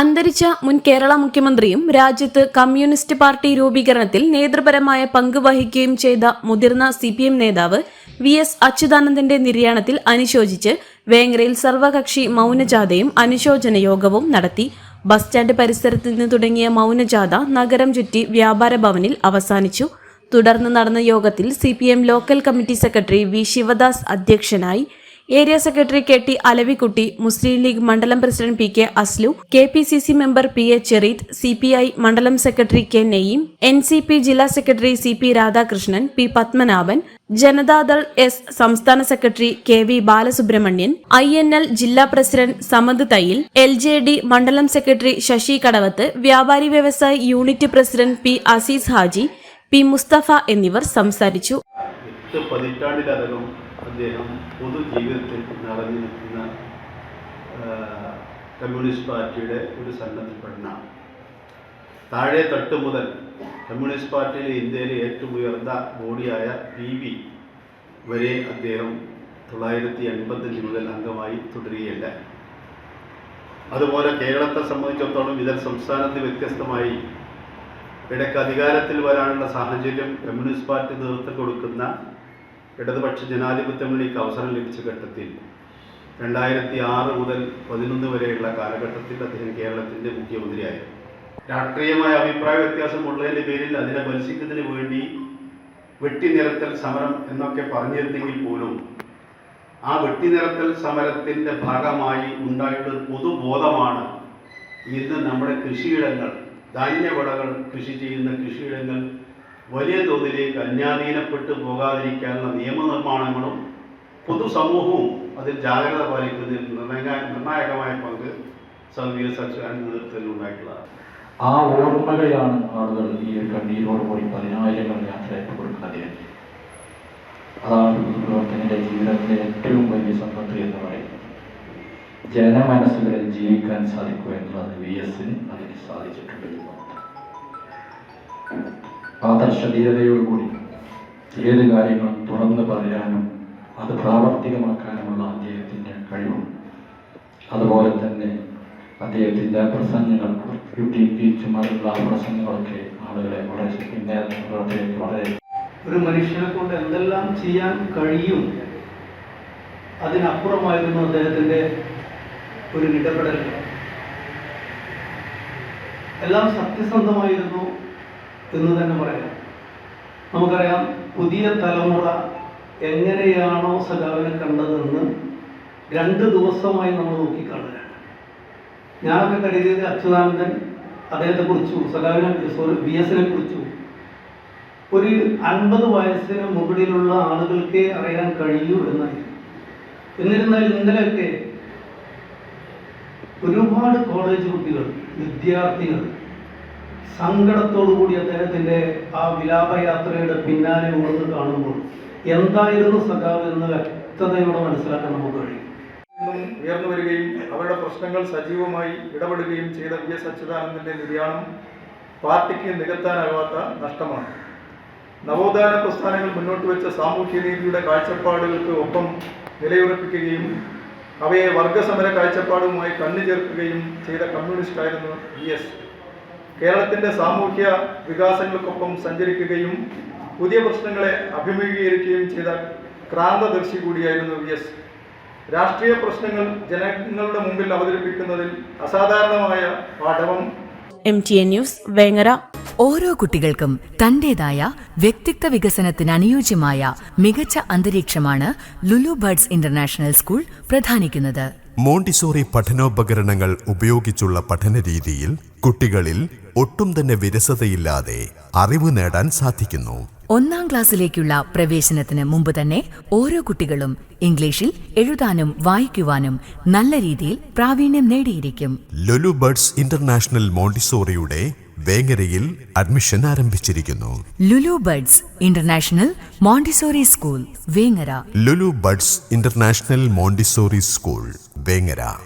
അന്തരിച്ച മുൻ കേരള മുഖ്യമന്ത്രിയും രാജ്യത്ത് കമ്മ്യൂണിസ്റ്റ് പാർട്ടി രൂപീകരണത്തിൽ നേതൃപരമായ പങ്ക് വഹിക്കുകയും ചെയ്ത മുതിർന്ന സി പി എം നേതാവ് വി എസ് അച്യുതാനന്ദന്റെ നിര്യാണത്തിൽ അനുശോചിച്ച് വേങ്ങരയിൽ സർവകക്ഷി മൗനജാഥയും അനുശോചന യോഗവും നടത്തി. ബസ് സ്റ്റാൻഡ് പരിസരത്ത് നിന്ന് തുടങ്ങിയ മൗനജാഥ നഗരം ചുറ്റി വ്യാപാര ഭവനിൽ അവസാനിച്ചു. തുടർന്ന് നടന്ന യോഗത്തിൽ C local committee secretary V Sivadas അധ്യക്ഷനായി area secretary K T Alavikutty Muslim League മണ്ഡലം president P K Aslu K P C C member P A Chereeth C P I മണ്ഡലം secretary K Neyyam N C P ജില്ലാ secretary C P Radhakrishnan P Padmanabhan Janata Dal S സംസ്ഥാന secretary K V Balasubramanian I N L ജില്ലാ president Samad Thayyil L J D മണ്ഡലം secretary Sasi Kadavath വ്യാപാരി വ്യവസായ unit president P Azeez Haji P Musthafa എന്നിവർ സംസാരിച്ചു. അദ്ദേഹം പൊതുജീവിതത്തിൽ നിറഞ്ഞു നിൽക്കുന്ന കമ്മ്യൂണിസ്റ്റ് പാർട്ടിയുടെ ഒരു സന്നദ്ധപ്പെടുന്ന താഴെ തട്ട് മുതൽ കമ്മ്യൂണിസ്റ്റ് പാർട്ടിയിലെ ഇന്ത്യയിലെ ഏറ്റവും ഉയർന്ന ബോഡിയായ പി ബി വരെ അദ്ദേഹം തൊള്ളായിരത്തി എൺപത്തഞ്ച് മുതൽ അംഗമായി തുടരുകയല്ല. അതുപോലെ കേരളത്തെ സംബന്ധിച്ചിടത്തോളം ഇതര സംസ്ഥാനത്ത് വ്യത്യസ്തമായി ഇടയ്ക്ക് അധികാരത്തിൽ വരാനുള്ള സാഹചര്യം കമ്മ്യൂണിസ്റ്റ് പാർട്ടി നേതൃത്വം കൊടുക്കുന്ന ഇടതുപക്ഷ ജനാധിപത്യ അവസരം ലഭിച്ച ഘട്ടത്തിൽ രണ്ടായിരത്തി ആറ് മുതൽ പതിനൊന്ന് വരെയുള്ള കാലഘട്ടത്തിൽ അദ്ദേഹം കേരളത്തിന്റെ മുഖ്യമന്ത്രിയായിരുന്നു രാഷ്ട്രീയമായ അഭിപ്രായ വ്യത്യാസമുള്ളതിന്റെ പേരിൽ അതിനെ മത്സരിക്കുന്നതിന് വേണ്ടി വെട്ടിനിരത്തൽ സമരം എന്നൊക്കെ പറഞ്ഞിരുന്നെങ്കിൽ പോലും ആ വെട്ടിനിരത്തൽ സമരത്തിന്റെ ഭാഗമായി ഉണ്ടായിട്ടുള്ള പൊതുബോധമാണ് ഇന്ന് നമ്മുടെ കൃഷിയിടങ്ങൾ ധാന്യവിളകൾ കൃഷി ചെയ്യുന്ന കൃഷിയിടങ്ങൾ വലിയ തോതിലേക്ക് അന്യാധീനപ്പെട്ടു പോകാതിരിക്കാനുള്ള നിയമനിർമ്മാണങ്ങളും പൊതുസമൂഹവും അതിൽ ജാഗ്രത പാലിക്കുന്നതിൽ നിർണായക നിർണായകമായ പങ്ക് സംഘീയ സച്ചിവാൻ നേതൃത്വത്തിൽ ഉണ്ടായിട്ടുള്ളതാണ്. ആ ഓർമ്മകളാണ് ആളുകൾ ഈ കണ്ണീരോട് കൂടി പതിനായിരങ്ങൾ യാത്രയായിട്ട് കൊടുക്കുന്നത് അതാണ് പൊതുപ്രവർത്തകന്റെ ജീവിതത്തിലെ ഏറ്റവും വലിയ സമ്പത്ത് എന്ന് പറയുന്നത്. ജനമനസ്സുകളിൽ ജീവിക്കാൻ സാധിക്കുക എന്നുള്ളത് വി എസിന് അതിന് സാധിച്ചിട്ടുണ്ട് ആദർശധീരതയോടുകൂടി ഏത് കാര്യങ്ങളും തുറന്നു പറയാനും അത് പ്രാവർത്തികമാക്കാനുമുള്ള അദ്ദേഹത്തിന്റെ കഴിവും. അതുപോലെ തന്നെ അദ്ദേഹത്തിന്റെ പ്രസംഗങ്ങൾ യൂട്യൂബ് മറ്റുള്ള പ്രസംഗങ്ങളൊക്കെ ആളുകളെ വളരെ പിന്നേക്ക് വളരെ ഒരു മനുഷ്യനെ കൊണ്ട് എന്തെല്ലാം ചെയ്യാൻ കഴിയും? അതിനപ്പുറമായിരുന്നു അദ്ദേഹത്തിന്റെ ഒരു ഇടപെടൽ. എല്ലാം സത്യസന്ധമായിരുന്നു. എന്ന് തന്നെ പറയാം. നമുക്കറിയാം പുതിയ തലമുറ എങ്ങനെയാണോ സഖാവിനെ കണ്ടതെന്ന് രണ്ട് ദിവസമായി നമ്മൾ നോക്കിക്കാണുകയാണ്. ഞാനൊക്കെ കരുതിയത് അച്യുതാനന്ദൻ അദ്ദേഹത്തെ കുറിച്ചു സഖാവിനെ സോറി ബി എസിനെ കുറിച്ചു ഒരു അൻപത് വയസ്സിന് മുകളിലുള്ള ആളുകൾക്കേ അറിയാൻ കഴിയൂ എന്നായിരുന്നു. എന്നിരുന്നാൽ ഇന്നലെയൊക്കെ ഒരുപാട് കോളേജ് കുട്ടികൾ വിദ്യാർത്ഥികൾ സങ്കടത്തോടുകൂടി അദ്ദേഹത്തിന്റെ ആ വിലാപയാത്രയുടെ പിന്നാലെ ഓർന്ന് കാണുമ്പോൾ എന്തായിരുന്നു സഖാവ് എന്ന് വ്യക്തതയോടെ മനസ്സിലാക്കാൻ നമുക്ക് കഴിയും. ഉയർന്നു വരികയും അവരുടെ പ്രശ്നങ്ങൾ സജീവമായി ഇടപെടുകയും ചെയ്ത വി എസ് അച്യുതാനന്ദന്റെ നിര്യാണം പാർട്ടിക്ക് നികത്താനാകാത്ത നഷ്ടമാണ്. നവോത്ഥാന പ്രസ്ഥാനങ്ങൾ മുന്നോട്ട് വെച്ച സാമൂഹ്യ നീതിയുടെ കാഴ്ചപ്പാടുകൾക്ക് ഒപ്പം നിലയുറപ്പിക്കുകയും അവയെ വർഗസമര കാഴ്ചപ്പാടുമായി കണ്ണു ചേർക്കുകയും ചെയ്ത കമ്മ്യൂണിസ്റ്റായിരുന്നു വി എസ്. കേരളത്തിന്റെ സാമൂഹ്യ വികാസങ്ങൾക്കൊപ്പം സഞ്ചരിക്കുകയും പുതിയ പ്രശ്നങ്ങളെ അഭിമുഖീകരിക്കുകയും ചെയ്ത ക്രാന്തദർശി കൂടിയായിരുന്നു വി എസ്. രാഷ്ട്രീയ പ്രശ്നങ്ങൾ ജനങ്ങളുടെ മുമ്പിൽ അവതരിപ്പിക്കുന്നതിൽ അസാധാരണമായ പാഠവും. M T A news Vengara. ഓരോ കുട്ടികൾക്കും തന്റേതായ വ്യക്തിത്വ വികസനത്തിന് അനുയോജ്യമായ മികച്ച അന്തരീക്ഷമാണ് ലുലു ബർഡ്സ് ഇന്റർനാഷണൽ സ്കൂൾ പ്രധാനിക്കുന്നത്. മോണ്ടിസോറി പഠനോപകരണങ്ങൾ ഉപയോഗിച്ചുള്ള പഠനരീതിയിൽ കുട്ടികളിൽ ഒട്ടും തന്നെ വിരസതയില്ലാതെ അറിവ് നേടാൻ സാധിക്കുന്നു. ഒന്നാം ക്ലാസ്സിലേക്കുള്ള പ്രവേശനത്തിന് മുമ്പ് തന്നെ ഓരോ കുട്ടികളും ഇംഗ്ലീഷിൽ എഴുതാനും വായിക്കുവാനും നല്ല രീതിയിൽ പ്രാവീണ്യം നേടിയിരിക്കും. ലുലു ബർഡ്സ് ഇന്റർനാഷണൽ മോണ്ടിസോറിയുടെ വേങ്ങരയിൽ അഡ്മിഷൻ ആരംഭിച്ചിരിക്കുന്നു. Lulu buds international Montessori school Vengara. Lulu buds international Montessori school Vengara.